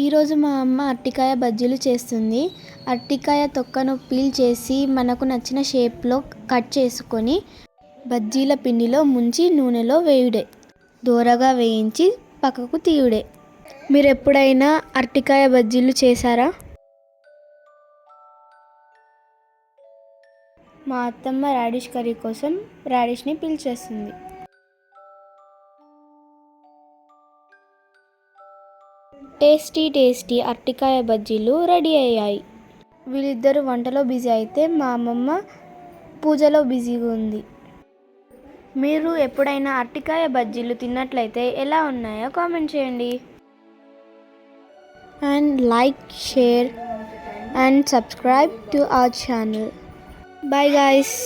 ఈరోజు మా అమ్మ అరటికాయ బజ్జీలు చేస్తుంది. అరటికాయ తొక్కను పీల్ చేసి మనకు నచ్చిన షేప్లో కట్ చేసుకొని బజ్జీల పిండిలో ముంచి నూనెలో వేయుడే. దోరగా వేయించి పక్కకు తీయుడే. మీరు ఎప్పుడైనా అరటికాయ బజ్జీలు చేశారా? మా అత్తమ్మ రాడిష్ కర్రీ కోసం రాడిష్ని పీల్ చేస్తుంది. టేస్టీ టేస్టీ అరటికాయ బజ్జీలు రెడీ అయ్యాయి. వీళ్ళిద్దరు వంటలో బిజీ అయితే మా అమ్మమ్మ పూజలో బిజీగా ఉంది. మీరు ఎప్పుడైనా అరటికాయ బజ్జీలు తిన్నట్లయితే ఎలా ఉన్నాయో కామెంట్ చేయండి. And like share and subscribe to our channel. Bye guys.